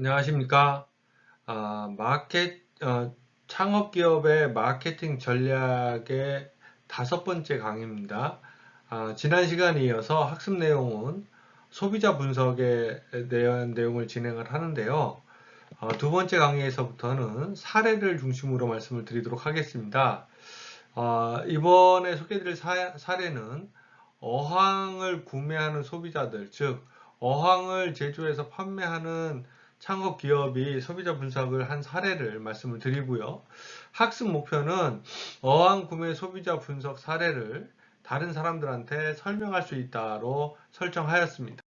안녕하십니까. 아, 마켓, 어, 창업 기업의 마케팅 전략의 다섯 번째 강의입니다. 아, 지난 시간에 이어서 학습 내용은 소비자 분석에 대한 내용을 진행을 하는데요. 어, 두 번째 강의에서부터는 사례를 중심으로 말씀을 드리도록 하겠습니다. 어, 이번에 소개드릴 사, 사례는 어항을 구매하는 소비자들, 즉 어항을 제조해서 판매하는 창업 기업이 소비자 분석을 한 사례를 말씀을 드리고요. 학습 목표는 어항 구매 소비자 분석 사례를 다른 사람들한테 설명할 수 있다로 설정하였습니다.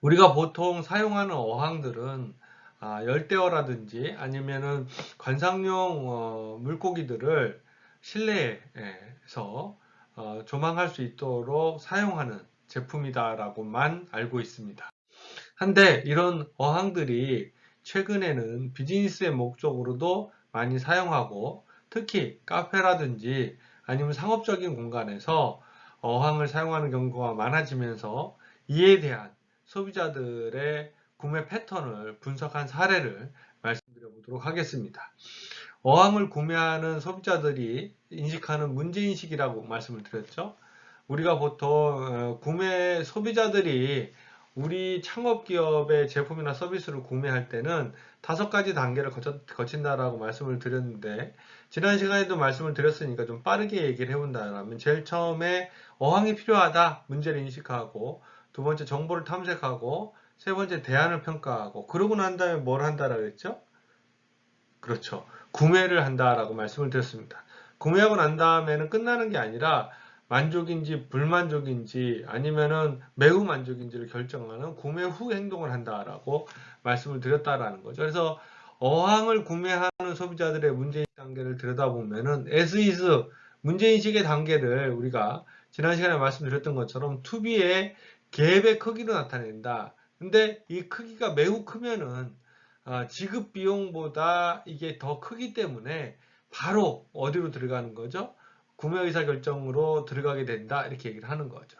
우리가 보통 사용하는 어항들은 아, 열대어라든지 아니면은 관상용 어, 물고기들을 실내에서 어, 조망할 수 있도록 사용하는 제품이다라고만 알고 있습니다. 한데 이런 어항들이 최근에는 비즈니스의 목적으로도 많이 사용하고 특히 카페라든지 아니면 상업적인 공간에서 어항을 사용하는 경우가 많아지면서 이에 대한 소비자들의 구매 패턴을 분석한 사례를 말씀드려 보도록 하겠습니다. 어항을 구매하는 소비자들이 인식하는 문제인식이라고 말씀을 드렸죠. 우리가 보통 어, 구매 소비자들이 우리 창업기업의 제품이나 서비스를 구매할 때는 다섯 가지 단계를 거친다라고 말씀을 드렸는데 지난 시간에도 말씀을 드렸으니까 좀 빠르게 얘기를 해본다면 제일 처음에 어항이 필요하다 문제를 인식하고 두 번째 정보를 탐색하고 세 번째 대안을 평가하고 그러고 난 다음에 뭘 한다라고 했죠? 그렇죠. 구매를 한다라고 말씀을 드렸습니다. 구매하고 난 다음에는 끝나는 게 아니라 만족인지 불만족인지 아니면은 매우 만족인지를 결정하는 구매 후 행동을 한다라고 말씀을 드렸다라는 거죠. 그래서 어항을 구매하는 소비자들의 문제인식 단계를 들여다보면은 as 문제인식의 단계를 우리가 지난 시간에 말씀드렸던 것처럼 투비의 갭의 크기로 나타낸다. 근데 이 크기가 매우 크면은 아, 지급 비용보다 이게 더 크기 때문에 바로 어디로 들어가는 거죠? 구매 의사 결정으로 들어가게 된다 이렇게 얘기를 하는 거죠.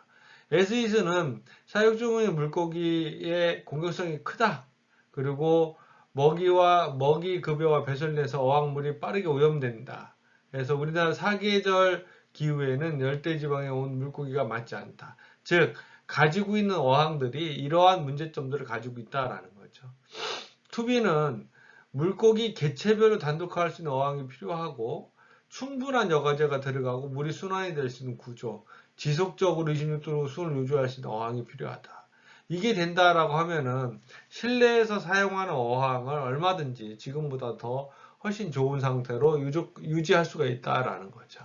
에스이스는 사육 중의 물고기의 공격성이 크다. 그리고 먹이와 먹이 급여와 배설내서 어항물이 빠르게 오염된다. 그래서 우리나라 사계절 기후에는 열대지방에 온 물고기가 맞지 않다. 즉 가지고 있는 어항들이 이러한 문제점들을 가지고 있다라는 거죠. 투비는 물고기 개체별로 단독화할 수 있는 어항이 필요하고 충분한 여과제가 들어가고 물이 순환이 될 수 있는 구조, 지속적으로 26도로 수온을 유지할 수 있는 어항이 필요하다. 이게 된다라고 하면은 실내에서 사용하는 어항을 얼마든지 지금보다 더 훨씬 좋은 상태로 유지할 수가 있다라는 거죠.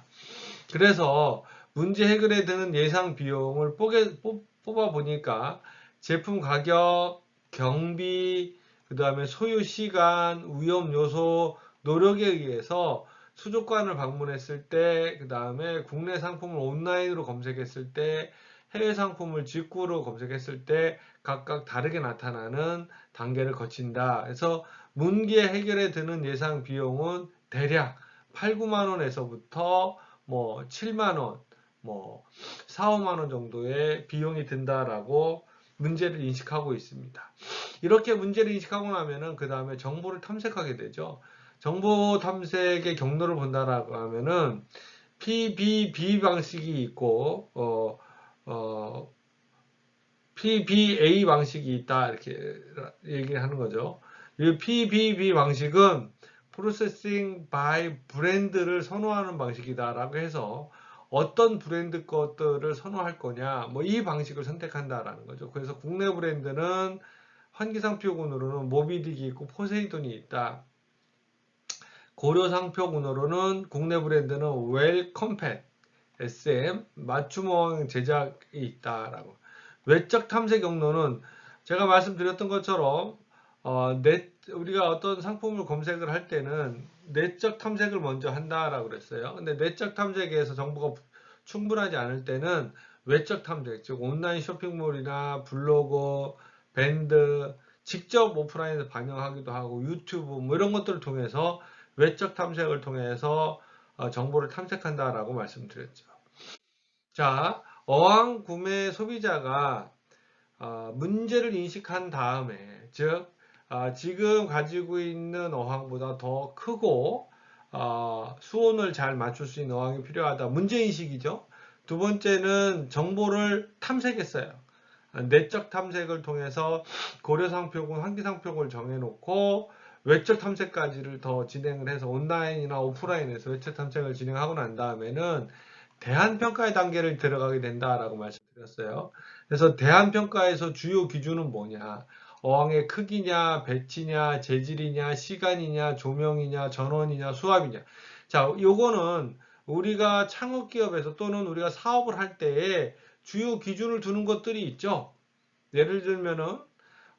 그래서 문제 해결에 드는 예상 비용을 뽑아 보니까 제품 가격, 경비, 그 다음에 소요 시간, 위험 요소, 노력에 의해서 수족관을 방문했을 때, 그 다음에 국내 상품을 온라인으로 검색했을 때, 해외 상품을 직구로 검색했을 때 각각 다르게 나타나는 단계를 거친다. 그래서 문제 해결에 드는 예상 비용은 대략 8, 9만 원에서부터 뭐 7만 원, 뭐 4, 5만 원 정도의 비용이 든다라고 문제를 인식하고 있습니다. 이렇게 문제를 인식하고 나면은 그 다음에 정보를 탐색하게 되죠. 정보 탐색의 경로를 본다라고 하면은 PBB 방식이 있고 어, 어, PBA 방식이 있다 이렇게 얘기하는 거죠. 이 PBB 방식은 프로세싱 바이 브랜드를 선호하는 방식이다라고 해서 어떤 브랜드 것들을 선호할 거냐 뭐 이 방식을 선택한다라는 거죠. 그래서 국내 브랜드는 환기상표군으로는 모비딕이 있고 포세이돈이 있다. 고려 상표군으로는 국내 브랜드는 웰컴펫, SM, 맞춤형 제작이 있다라고. 외적 탐색 경로는 제가 말씀드렸던 것처럼 어, 넷, 우리가 어떤 상품을 검색을 할 때는 내적 탐색을 먼저 한다라고 그랬어요. 근데 내적 탐색에서 정보가 충분하지 않을 때는 외적 탐색, 즉 온라인 쇼핑몰이나 블로그, 밴드, 직접 오프라인에서 반영하기도 하고 유튜브 뭐 이런 것들을 통해서 외적 탐색을 통해서 어, 정보를 탐색한다라고 말씀드렸죠. 자, 어항 구매 소비자가 어, 문제를 인식한 다음에 즉 아, 지금 가지고 있는 어항보다 더 크고 어, 수온을 잘 맞출 수 있는 어항이 필요하다. 문제인식이죠. 두 번째는 정보를 탐색했어요. 아, 내적 탐색을 통해서 고려상표군, 환기상표군을 정해놓고 외적 탐색까지를 더 진행을 해서 온라인이나 오프라인에서 외적 탐색을 진행하고 난 다음에는 대한평가의 단계를 들어가게 된다라고 말씀드렸어요. 그래서 대한평가에서 주요 기준은 뭐냐? 어항의 크기냐, 배치냐, 재질이냐, 시간이냐, 조명이냐, 전원이냐, 수압이냐. 자, 요거는 우리가 창업기업에서 또는 우리가 사업을 할 때에 주요 기준을 두는 것들이 있죠. 예를 들면은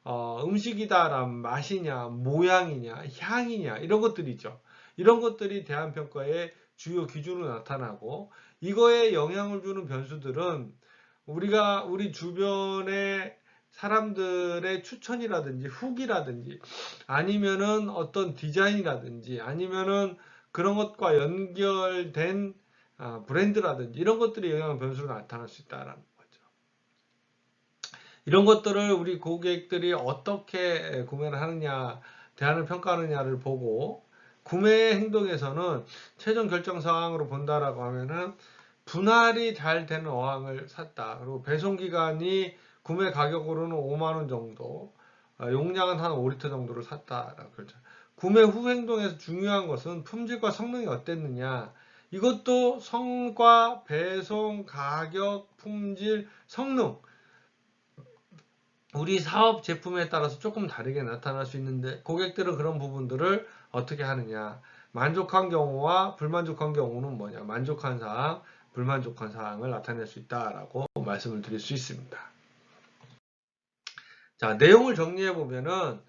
어, 음식이다라면 맛이냐, 모양이냐, 향이냐 이런 것들이 있죠. 이런 것들이 대한평가의 주요 기준으로 나타나고 이거에 영향을 주는 변수들은 우리가 우리 주변에 사람들의 추천이라든지 후기라든지 아니면은 어떤 디자인이라든지 아니면은 그런 것과 연결된 아, 브랜드라든지 이런 것들이 영향 변수로 나타날 수 있다라는. 이런 것들을 우리 고객들이 어떻게 구매를 하느냐, 대안을 평가하느냐를 보고 구매 행동에서는 최종 결정 사항으로 본다라고 하면은 분할이 잘 되는 어항을 샀다. 그리고 배송 기간이 구매 가격으로는 5만 원 정도, 아, 용량은 한 5리터 정도를 샀다라고 그러죠. 구매 후 행동에서 중요한 것은 품질과 성능이 어땠느냐. 이것도 성과, 배송, 가격, 품질, 성능. 우리 사업 제품에 따라서 조금 다르게 나타날 수 있는데 고객들은 그런 부분들을 어떻게 하느냐. 만족한 경우와 불만족한 경우는 뭐냐. 만족한 사항, 불만족한 사항을 나타낼 수 있다라고 말씀을 드릴 수 있습니다. 자, 내용을 정리해 보면은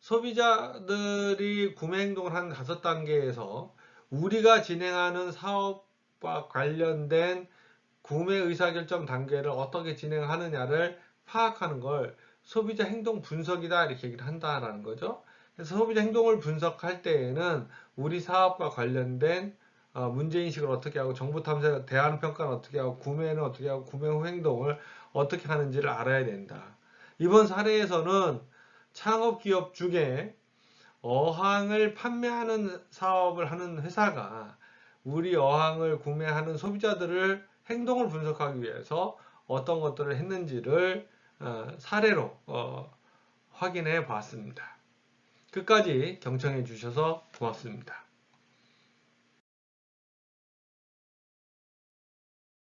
소비자들이 구매 행동을 한 다섯 단계에서 우리가 진행하는 사업과 관련된 구매 의사결정 단계를 어떻게 진행하느냐를 파악하는 걸 소비자 행동 분석이다 이렇게 얘기를 한다라는 거죠. 그래서 소비자 행동을 분석할 때에는 우리 사업과 관련된 어, 문제인식을 어떻게 하고 정보 탐색, 대안 평가는 어떻게 하고 구매는 어떻게 하고 구매 후 행동을 어떻게 하는지를 알아야 된다. 이번 사례에서는 창업 기업 중에 어항을 판매하는 사업을 하는 회사가 우리 어항을 구매하는 소비자들을 행동을 분석하기 위해서 어떤 것들을 했는지를 어, 사례로 어, 확인해 봤습니다. 끝까지 경청해 주셔서 고맙습니다.